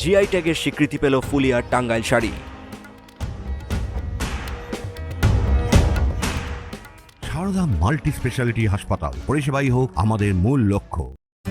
GI ট্যাগের স্বীকৃতি পেল ফুলিয়ার টাঙ্গাইল শাড়ি। সারদা মাল্টি স্পেশালিটি হাসপাতাল পরিষেবাই হোক আমাদের মূল লক্ষ্য।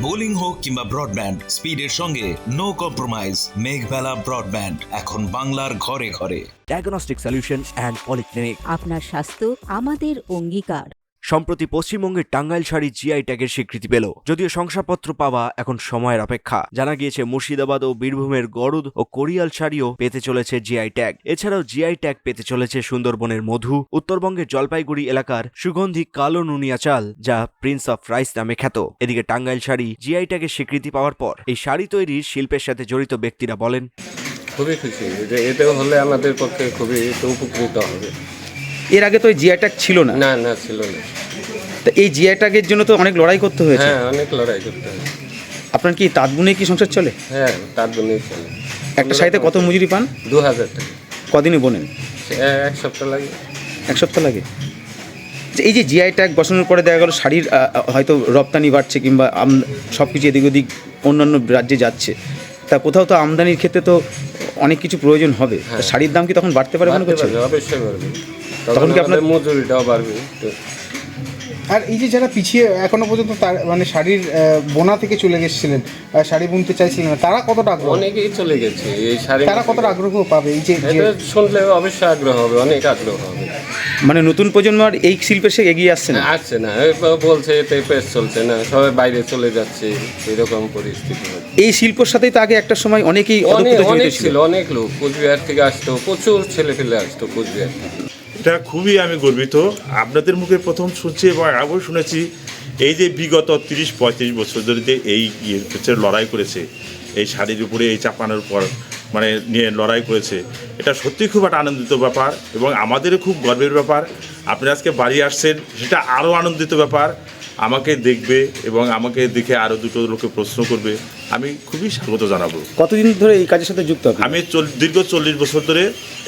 বোলিং হোক কিংবা ব্রডব্যান্ড স্পিডের সঙ্গে নো কম্প্রোমাইজ মেঘবেলা ব্রডব্যান্ড এখন বাংলার ঘরে ঘরে। ডায়াগনস্টিক সলিউশন অ্যান্ড পলিক্লিনিক আপনার স্বাস্থ্য আমাদের অঙ্গীকার। সম্প্রতি পশ্চিমবঙ্গের টাঙ্গাইল শাড়ি জিআই ট্যাগের স্বীকৃতি পেল। যদিও শংসাপত্র পাওয়া এখন সময়ের অপেক্ষা। জানা গিয়েছে, মুর্শিদাবাদ ও বীরভূমের গরুদ ও কোরিয়াল শাড়িও পেতে চলেছে জিআই ট্যাগ এছাড়াও জিআই ট্যাগ পেতে চলেছে সুন্দরবনের মধু, উত্তরবঙ্গের জলপাইগুড়ি এলাকার সুগন্ধি কালো নুনিয়া চাল, যা প্রিন্স অফ রাইস নামে খ্যাত। এদিকে টাঙ্গাইল শাড়ি জিআই ট্যাগের স্বীকৃতি পাওয়ার পর এই শাড়ি তৈরির শিল্পের সাথে জড়িত ব্যক্তিরা বলেন, খুবই খুশি। যে হলে আমাদের পক্ষে খুবই উপকৃত হবে। এর আগে তো ওই জিআই ট্যাগ ছিল না। না না ছিল না। তা এই জিআই ট্যাগের জন্য তো অনেক লড়াই করতে হয়েছে। হ্যাঁ অনেক লড়াই করতে হবে আপনার কি তাঁত বুনে কি সংসার চলে? হ্যাঁ তার জন্যই চলে। একটা শাড়িতে কত মজুরি পান? দু হাজার টাকা। কদিনে বোনেন? এক সপ্তাহ লাগে। এক সপ্তাহ লাগে। যে এই যে জিআই ট্যাগ বসানোর পরে দেখা গেল শাড়ির আহ, হয়তো রপ্তানি বাড়ছে কিংবা সব কিছু এদিক ওদিক অন্যান্য রাজ্যে যাচ্ছে। তা কোথাও তো আমদানির ক্ষেত্রে তো অনেক কিছু প্রয়োজন হবে। তা শাড়ির দাম কি তখন বাড়তে পারে মনে বাড়তে করছে পারবে, অবশ্যই তখন কি আপনার- মজুরিটাও বাড়বে আর এই যে যারা পিছিয়ে এখনও পর্যন্ত তার মানে শাড়ির বোনা থেকে চলে গেছিলেন শাড়ি বুনতে চাইছিলেন না তারা কতটা আগ্রহ? অনেকেই চলে গেছে এই শাড়ি তারা কতটা আগ্রহ পাবে? এই যে শুনলে অবশ্যই আগ্রহ হবে অনেক আগ্রহ হবে। মানে নতুন প্রজন্ম আর এই শিল্পে সে এগিয়ে আসছে না? আসছে না বলছে এতে পেস চলছে না সবাই বাইরে চলে যাচ্ছে এরকম পরিস্থিতি এই শিল্পর সাথেই তো আগে একটা সময় অনেকেই অনেক ছিল অনেক লোক কোচবিহার থেকে আসতো প্রচুর ছেলে ফেলে আসতো কোচবিহার থেকে। এটা খুবই আমি গর্বিত। আপনাদের মুখে প্রথম শুনছি এবং আগেও শুনেছি এই যে বিগত তিরিশ পঁয়ত্রিশ বছর ধরে যে এই ক্ষেত্রে লড়াই করেছে এই শাড়ির উপরে এই চাপানোর পর মানে নিয়ে লড়াই করেছে এটা সত্যি খুব একটা আনন্দিত ব্যাপার এবং আমাদেরও খুব গর্বের ব্যাপার। আপনি আজকে বাড়ি আসছেন সেটা আরও আনন্দিত ব্যাপার। আমাকে দেখবে এবং আমাকে দেখে আরও দুটো লোকে প্রশ্ন করবে। আমি খুবই স্বাগত জানাব। কতদিন ধরে এই কাজের সাথে যুক্ত আমি দীর্ঘ চল্লিশ বছর ধরে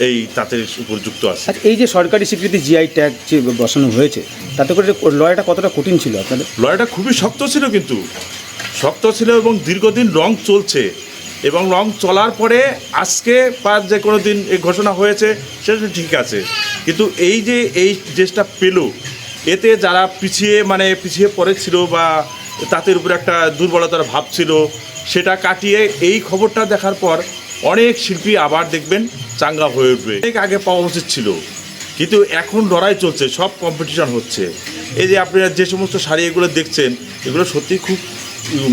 এই তাঁতের উপর যুক্ত আছি। আচ্ছা এই যে সরকারি স্বীকৃতি জিআই ট্যাগ যে বসানো হয়েছে তাতে করে লড়াইটা কতটা কঠিন ছিল আপনাদের? লড়াইটা খুবই শক্ত ছিল কিন্তু। শক্ত ছিল এবং দীর্ঘদিন রং চলছে। এবং রং চলার পরে আজকে বা যে কোনো দিন এই ঘোষণা হয়েছে সেটা ঠিক আছে। কিন্তু এই যে এই দেশটা পেল এতে যারা পিছিয়ে মানে পিছিয়ে পড়েছিল বা তাদের উপরে একটা দুর্বলতার ভাব ছিল সেটা কাটিয়ে এই খবরটা দেখার পর অনেক শিল্পী আবার দেখবেন চাঙ্গা হয়ে উঠবে। অনেক আগে পাওয়া উচিত ছিল, কিন্তু এখন লড়াই চলছে, সব কম্পিটিশন হচ্ছে। এই যে আপনারা যে সমস্ত শাড়ি এগুলো দেখছেন, এগুলো সত্যি খুব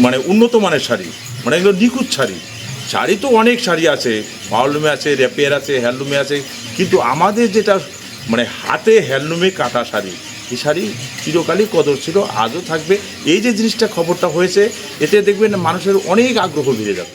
মানে উন্নত মানের শাড়ি মানে এগুলো নিখুঁত শাড়ি। শাড়ি তো অনেক শাড়ি আছে পাওয়ারলুমে আছে র্যাপিয়ার আছে, হ্যান্ডলুমে আছে, কিন্তু আমাদের যেটা মানে হাতে হ্যান্ডলুমে কাটা শাড়ি, এই শাড়ি চিরকালই কদর ছিল, আজও থাকবে। এই যে জিনিসটা খবরটা হয়েছে, এতে দেখবেন মানুষের অনেক আগ্রহ বেড়ে যাবে।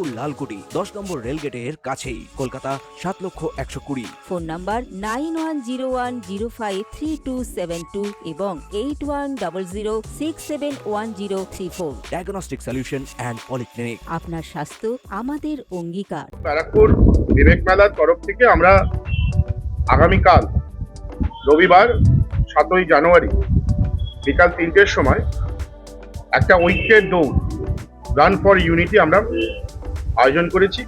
লালকুটি দশ নম্বর রেলগেটের কাছেই। কলকাতা সাত লক্ষ একশো কুড়ি। Phone number nine one zero one zero five three two seven two এবং eight one double zero six seven one zero three four. Diagnostic solution and polyclinic আপনার স্বাস্থ্য আমাদের অঙ্গীকার। ব্যারাকপুর বিবেক মেলার তরফ থেকে আমরা আগামীকাল রবিবার সাতই জানুয়ারি বিকাল তিনটের সময় একটা ঐক্যের দৌড় রান ফর ইউনিটি আমরা আয়োজন করেছি।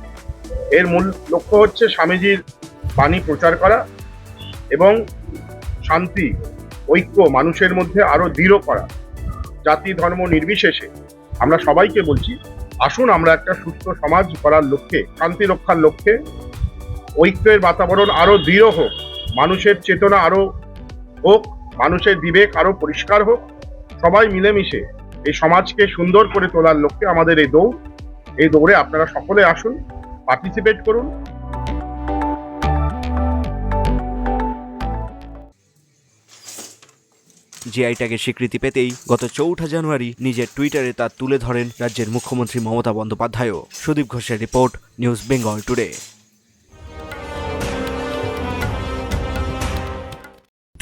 এর মূল লক্ষ্য হচ্ছে স্বামীজির বাণী প্রচার করা এবং শান্তি, ঐক্য মানুষের মধ্যে আরও দৃঢ় করা। জাতি, ধর্ম নির্বিশেষে আমরা সবাইকে বলছি, আসুন আমরা একটা সুস্থ সমাজ করার লক্ষ্যে, শান্তি রক্ষার লক্ষ্যে ঐক্যের বাতাবরণ আরও দৃঢ় হোক, মানুষের চেতনা আরও হোক, মানুষের বিবেক আরও পরিষ্কার হোক, সবাই মিলেমিশে এই সমাজকে সুন্দর করে তোলার লক্ষ্যে আমাদের এই দৌড় এই দৌড়ে আপনারা সকলে আসুন পার্টিসিপেট করুন। জিআই ট্যাগের স্বীকৃতি পেতেই গত চৌঠা জানুয়ারি নিজের টুইটারে তা তুলে ধরেন রাজ্যের মুখ্যমন্ত্রী মমতা বন্দ্যোপাধ্যায়ও। সুদীপ ঘোষের রিপোর্ট, নিউজ বেঙ্গল টুডে।